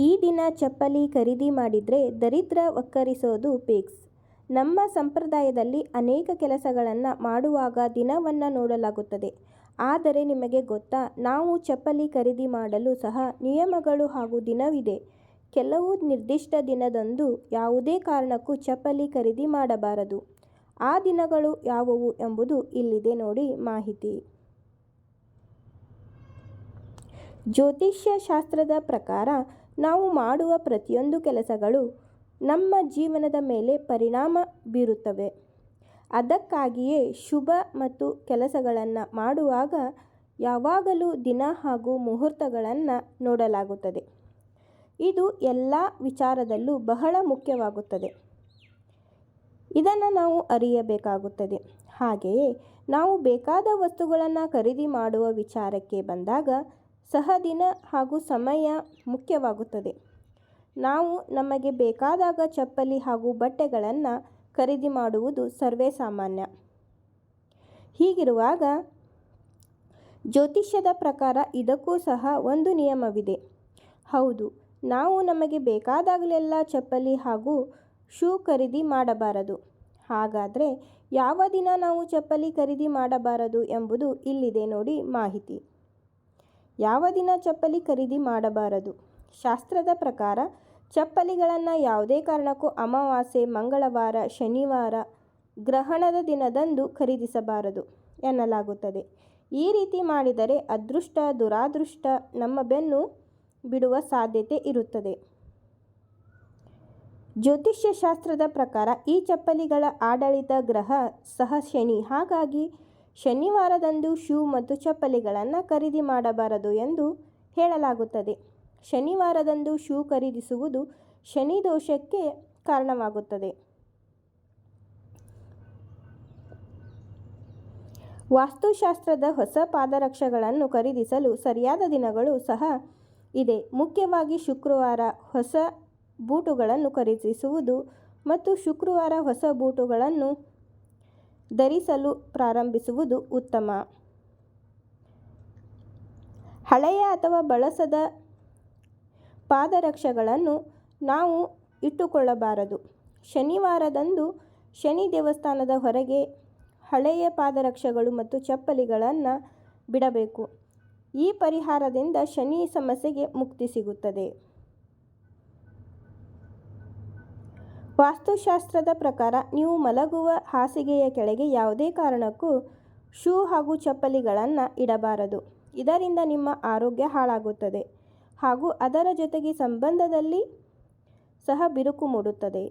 ಈ ದಿನ ಚಪ್ಪಲಿ ಖರೀದಿ ಮಾಡಿದ್ರೆ ದರಿದ್ರ ಒಕ್ಕರಿಸೋದು ಫಿಕ್ಸ್. ನಮ್ಮ ಸಂಪ್ರದಾಯದಲ್ಲಿ ಅನೇಕ ಕೆಲಸಗಳನ್ನು ಮಾಡುವಾಗ ದಿನವನ್ನು ನೋಡಲಾಗುತ್ತದೆ. ಆದರೆ ನಿಮಗೆ ಗೊತ್ತಾ, ನಾವು ಚಪ್ಪಲಿ ಖರೀದಿ ಮಾಡಲು ಸಹ ನಿಯಮಗಳು ಹಾಗೂ ದಿನವಿದೆ. ಕೆಲವು ನಿರ್ದಿಷ್ಟ ದಿನದಂದು ಯಾವುದೇ ಕಾರಣಕ್ಕೂ ಚಪ್ಪಲಿ ಖರೀದಿ ಮಾಡಬಾರದು. ಆ ದಿನಗಳು ಯಾವುವು ಎಂಬುದು ಇಲ್ಲಿದೆ ನೋಡಿ ಮಾಹಿತಿ. ಜ್ಯೋತಿಷ್ಯ ಶಾಸ್ತ್ರದ ಪ್ರಕಾರ ನಾವು ಮಾಡುವ ಪ್ರತಿಯೊಂದು ಕೆಲಸಗಳು ನಮ್ಮ ಜೀವನದ ಮೇಲೆ ಪರಿಣಾಮ ಬೀರುತ್ತವೆ. ಅದಕ್ಕಾಗಿಯೇ ಶುಭ ಮತ್ತು ಕೆಲಸಗಳನ್ನು ಮಾಡುವಾಗ ಯಾವಾಗಲೂ ದಿನ ಹಾಗೂ ಮುಹೂರ್ತಗಳನ್ನು ನೋಡಲಾಗುತ್ತದೆ. ಇದು ಎಲ್ಲ ವಿಚಾರದಲ್ಲೂ ಬಹಳ ಮುಖ್ಯವಾಗುತ್ತದೆ. ಇದನ್ನು ನಾವು ಅರಿಯಬೇಕಾಗುತ್ತದೆ. ಹಾಗೆಯೇ ನಾವು ಬೇಕಾದ ವಸ್ತುಗಳನ್ನು ಖರೀದಿ ಮಾಡುವ ವಿಚಾರಕ್ಕೆ ಬಂದಾಗ ಸಹ ದಿನ ಹಾಗೂ ಸಮಯ ಮುಖ್ಯವಾಗುತ್ತದೆ. ನಾವು ನಮಗೆ ಬೇಕಾದಾಗ ಚಪ್ಪಲಿ ಹಾಗೂ ಬಟ್ಟೆಗಳನ್ನು ಖರೀದಿ ಮಾಡುವುದು ಸರ್ವೇ ಸಾಮಾನ್ಯ ಹೀಗಿರುವಾಗ ಜ್ಯೋತಿಷ್ಯದ ಪ್ರಕಾರ ಇದಕ್ಕೂ ಸಹ ಒಂದು ನಿಯಮವಿದೆ. ಹೌದು, ನಾವು ನಮಗೆ ಬೇಕಾದಾಗಲೆಲ್ಲ ಚಪ್ಪಲಿ ಹಾಗೂ ಶೂ ಖರೀದಿ ಮಾಡಬಾರದು. ಹಾಗಾದರೆ ಯಾವ ದಿನ ನಾವು ಚಪ್ಪಲಿ ಖರೀದಿ ಮಾಡಬಾರದು ಎಂಬುದು ಇಲ್ಲಿದೆ ನೋಡಿ ಮಾಹಿತಿ. ಯಾವ ದಿನ ಚಪ್ಪಲಿ ಖರೀದಿ ಮಾಡಬಾರದು? ಶಾಸ್ತ್ರದ ಪ್ರಕಾರ ಚಪ್ಪಲಿಗಳನ್ನು ಯಾವುದೇ ಕಾರಣಕ್ಕೂ ಅಮಾವಾಸ್ಯೆ, ಮಂಗಳವಾರ, ಶನಿವಾರ, ಗ್ರಹಣದ ದಿನದಂದು ಖರೀದಿಸಬಾರದು ಎನ್ನಲಾಗುತ್ತದೆ. ಈ ರೀತಿ ಮಾಡಿದರೆ ಅದೃಷ್ಟ, ದುರಾದೃಷ್ಟ ನಮ್ಮ ಬೆನ್ನು ಬಿಡುವ ಸಾಧ್ಯತೆ ಇರುತ್ತದೆ. ಜ್ಯೋತಿಷ್ಯ ಶಾಸ್ತ್ರದ ಪ್ರಕಾರ ಈ ಚಪ್ಪಲಿಗಳ ಆಡಳಿತ ಗ್ರಹ ಸಹ ಶನಿ. ಹಾಗಾಗಿ ಶನಿವಾರದಂದು ಶೂ ಮತ್ತು ಚಪ್ಪಲಿಗಳನ್ನು ಖರೀದಿ ಮಾಡಬಾರದು ಎಂದು ಹೇಳಲಾಗುತ್ತದೆ. ಶನಿವಾರದಂದು ಶೂ ಖರೀದಿಸುವುದು ಶನಿ ದೋಷಕ್ಕೆ ಕಾರಣವಾಗುತ್ತದೆ. ವಾಸ್ತುಶಾಸ್ತ್ರದ ಹೊಸ ಪಾದರಕ್ಷೆಗಳನ್ನು ಖರೀದಿಸಲು ಸರಿಯಾದ ದಿನಗಳು ಸಹ ಇದೆ. ಮುಖ್ಯವಾಗಿ ಶುಕ್ರವಾರ ಹೊಸ ಬೂಟುಗಳನ್ನು ಖರೀದಿಸುವುದು ಮತ್ತು ಶುಕ್ರವಾರ ಹೊಸ ಬೂಟುಗಳನ್ನು ಧರಿಸಲು ಪ್ರಾರಂಭಿಸುವುದು ಉತ್ತಮ. ಹಳೆಯ ಅಥವಾ ಬಳಸದ ಪಾದರಕ್ಷೆಗಳನ್ನು ನಾವು ಇಟ್ಟುಕೊಳ್ಳಬಾರದು. ಶನಿವಾರದಂದು ಶನಿ ದೇವಸ್ಥಾನದ ಹೊರಗೆ ಹಳೆಯ ಪಾದರಕ್ಷೆಗಳು ಮತ್ತು ಚಪ್ಪಲಿಗಳನ್ನು ಬಿಡಬೇಕು. ಈ ಪರಿಹಾರದಿಂದ ಶನಿ ಸಮಸ್ಯೆಗೆ ಮುಕ್ತಿ ಸಿಗುತ್ತದೆ. ವಾಸ್ತುಶಾಸ್ತ್ರದ ಪ್ರಕಾರ ನೀವು ಮಲಗುವ ಹಾಸಿಗೆಯ ಕೆಳಗೆ ಯಾವುದೇ ಕಾರಣಕ್ಕೂ ಶೂ ಹಾಗೂ ಚಪ್ಪಲಿಗಳನ್ನು ಇಡಬಾರದು. ಇದರಿಂದ ನಿಮ್ಮ ಆರೋಗ್ಯ ಹಾಳಾಗುತ್ತದೆ ಹಾಗೂ ಅದರ ಜೊತೆಗೆ ಸಂಬಂಧದಲ್ಲಿ ಸಹ ಬಿರುಕು ಮೂಡುತ್ತದೆ.